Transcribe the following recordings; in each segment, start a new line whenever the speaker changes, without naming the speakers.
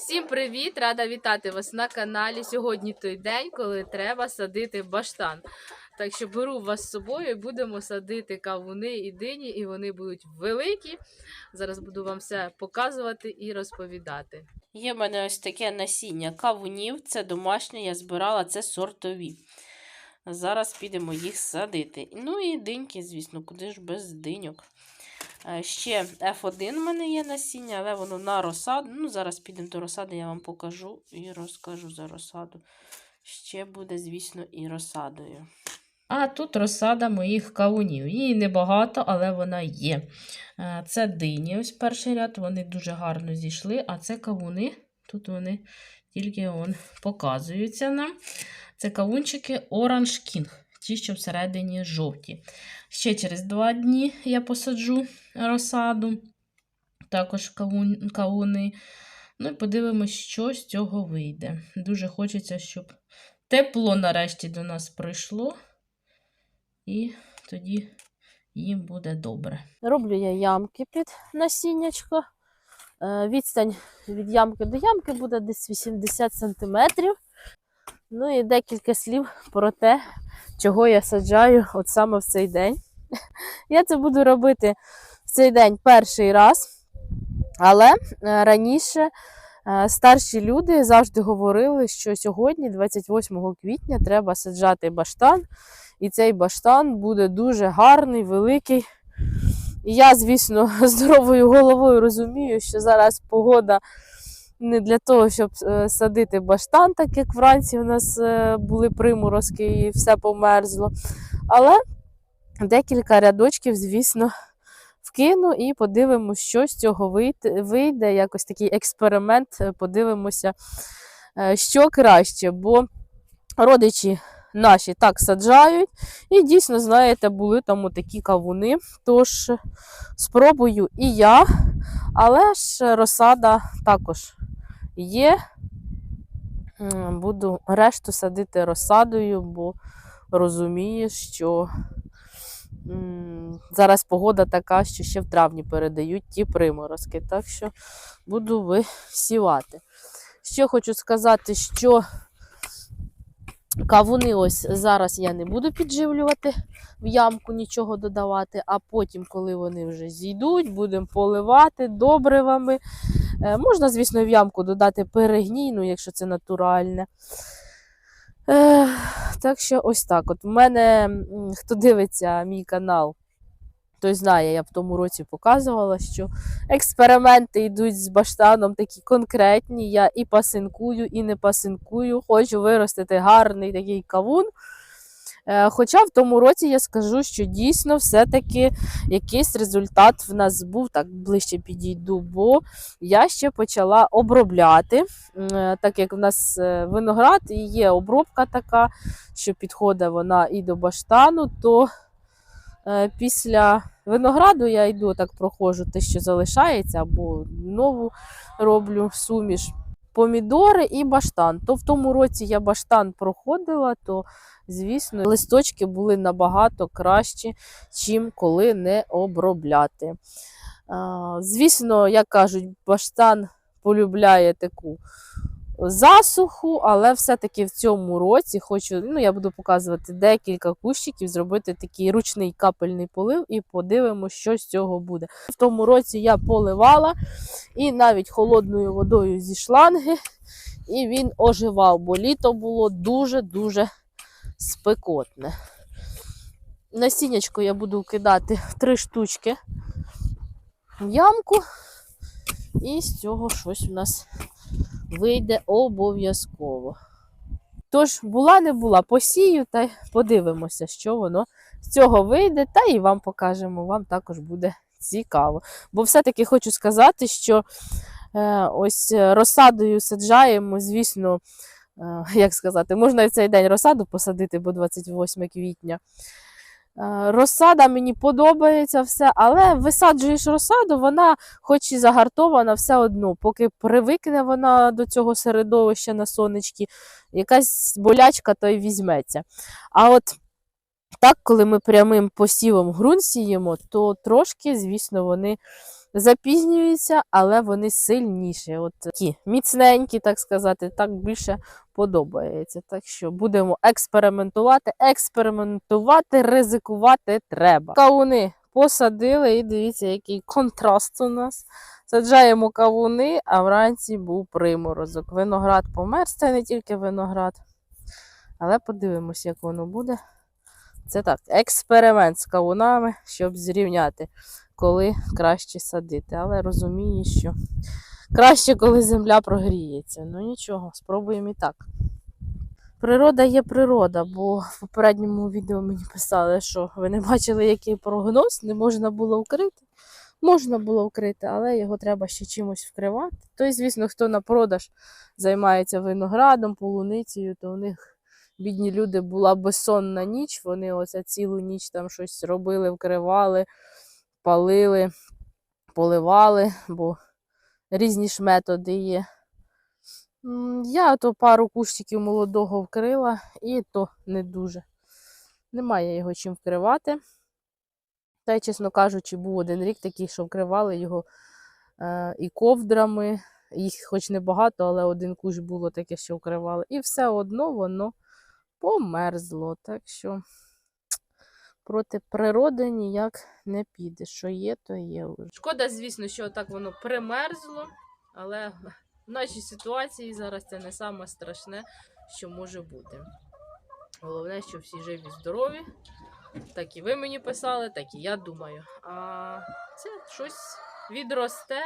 Всім привіт! Рада вітати вас на каналі. Сьогодні той день, коли треба садити баштан. Так що беру вас з собою і будемо садити кавуни і дині, і вони будуть великі. Зараз буду вам все показувати і розповідати.
Є в мене ось таке насіння кавунів. Це домашнє, я збирала, це сортові. Зараз підемо їх садити. Ну і диньки, звісно, куди ж без диньок. Е, Ще F1 в мене є насіння, але воно на розсаду. Ну, зараз підемо до розсади, я вам покажу і розкажу за розсаду. Ще буде, звісно, і розсадою.
А тут розсада моїх кавунів. Її небагато, але вона є. Е, Це дині, ось перший ряд, вони дуже гарно зійшли, а це кавуни. Тут вони тільки он, показуються нам. Це кавунчики Orange King, ті, що всередині жовті. Ще через два дні я посаджу розсаду, також кавун, кавуни. Ну і подивимось, що з цього вийде. Дуже хочеться, щоб тепло нарешті до нас прийшло. І тоді їм буде добре.
Роблю я ямки під насіннячко. Е, Відстань від ямки до ямки буде десь 80 см. Ну і декілька слів про те, чого я саджаю от саме в цей день. Я це буду робити в цей день перший раз, але е, раніше е, старші люди завжди говорили, що сьогодні, 28 квітня, треба саджати баштан, і цей баштан буде дуже гарний, великий. І я, звісно, здоровою головою розумію, що зараз погода не для того, щоб е, садити баштан, так як вранці у нас е, були приморозки і все померзло. Але декілька рядочків, звісно, вкину і подивимося, що з цього вийде, якось такий експеримент. е, Подивимося, що краще, бо родичі наші так саджають. І дійсно, знаєте, були там такі кавуни. Тож спробую і я, але ж розсада також є. Буду решту садити розсадою, бо розумію, що зараз погода така, що ще в травні передають ті приморозки. Так що буду висівати. Ще хочу сказати, що Кавуни ось зараз я не буду підживлювати в ямку, нічого додавати, а потім, коли вони вже зійдуть, будемо поливати добривами. Е, можна, звісно, в ямку додати перегнійну, якщо це натуральне. Е, так що ось так. От в мене, хто дивиться мій канал, той знає, я в тому році показувала, що експерименти йдуть з баштаном такі конкретні. Я і пасинкую, і не пасинкую. Хочу виростити гарний такий кавун. Е, Хоча в тому році я скажу, що дійсно все-таки якийсь результат в нас був, так ближче підійду, бо я ще почала обробляти, е, так як в нас е, виноград і є обробка така, що підходить вона і до баштану, то після винограду я йду, так проходжу те, що залишається, або нову роблю суміш. Помідори і баштан. То в тому році я баштан проходила, то, звісно, листочки були набагато кращі, чим коли не обробляти. Звісно, як кажуть, баштан полюбляє таку засуху, але все-таки в цьому році хочу, ну, я буду показувати декілька кущиків, зробити такий ручний капельний полив і подивимося, що з цього буде. В тому році я поливала і навіть холодною водою зі шланги, і він оживав, бо літо було дуже-дуже спекотне. Насіннячко я буду кидати три штучки в ямку, і з цього щось у нас вийде обов'язково. Тож, була не була, посію та подивимося, що воно з цього вийде, та і вам покажемо, вам також буде цікаво. Бо все-таки хочу сказати, що е, ось е, розсадою саджаємо, звісно, е, як сказати, можна і цей день розсаду посадити, бо 28 квітня. Е, Розсада мені подобається все, але висаджуєш розсаду, вона, хоч і загартована, все одно, поки привикне вона до цього середовища на сонечки, якась болячка то й візьметься. А от так, коли ми прямим посівом ґрунт сіємо, то трошки, звісно, вони запізнюються, але вони сильніші. От такі міцненькі, так сказати, так більше подобається. Так що будемо експериментувати, експериментувати, ризикувати треба. Кавуни посадили, і дивіться, який контраст у нас. Саджаємо кавуни, а вранці був приморозок. Виноград померз, це не тільки виноград. Але подивимось, як воно буде. Це так, експеримент з кавунами, щоб зрівняти, коли краще садити. Але розумію, що краще, коли земля прогріється. Ну нічого, спробуємо і так. Природа є природа, бо в попередньому відео мені писали, що ви не бачили, який прогноз, не можна було вкрити. Можна було вкрити, але його треба ще чимось вкривати. То, звісно, хто на продаж займається виноградом, полуницею, то у них бідні люди була безсонна ніч. Вони оце цілу ніч там щось робили, вкривали, палили, поливали, бо різні ж методи є. Я то пару кущиків молодого вкрила, і то не дуже. Немає його чим вкривати. Та й, чесно кажучи, був один рік такий, що вкривали його е, і ковдрами. Їх хоч небагато, але один кущ було таке, що вкривали. І все одно воно померзло. Так що проти природи ніяк не піде. Що є, то є. вже. Шкода, звісно, що так воно примерзло, але в нашій ситуації зараз це не саме страшне, що може бути. Головне, що всі живі, здорові. Так і ви мені писали, так і я думаю. А це щось відросте.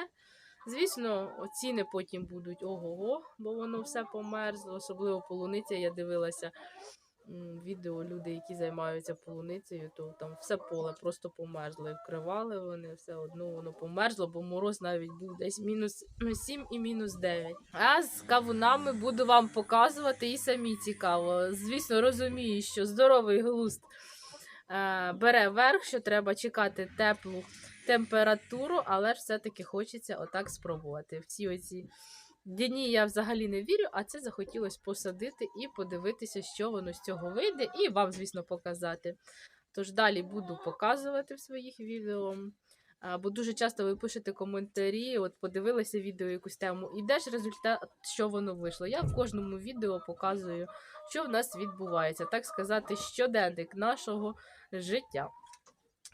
Звісно, ціни потім будуть ого-го, бо воно все померзло, особливо полуниця. Я дивилася відео люди, які займаються полуницею, то там все поле просто померзло. І вкривали вони, все одно воно померзло, бо мороз навіть був десь мінус 7 і мінус 9. А з кавунами буду вам показувати і самі цікаво. Звісно, розумію, що здоровий глузд е, бере верх, що треба чекати теплу температуру, але ж все-таки хочеться отак спробувати. В ці оці дні я взагалі не вірю, а це захотілося посадити і подивитися, що воно з цього вийде, і вам, звісно, показати. Тож далі буду показувати в своїх відео. Бо дуже часто ви пишете коментарі, от подивилися відео якусь тему, і де ж результат, що воно вийшло. Я в кожному відео показую, що в нас відбувається, так сказати, щоденник нашого життя.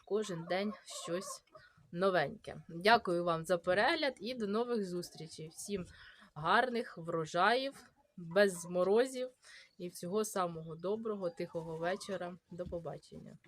Кожен день щось новеньке. Дякую вам за перегляд і до нових зустрічей. Всім гарних врожаїв, без морозів і всього самого доброго, тихого вечора. До побачення.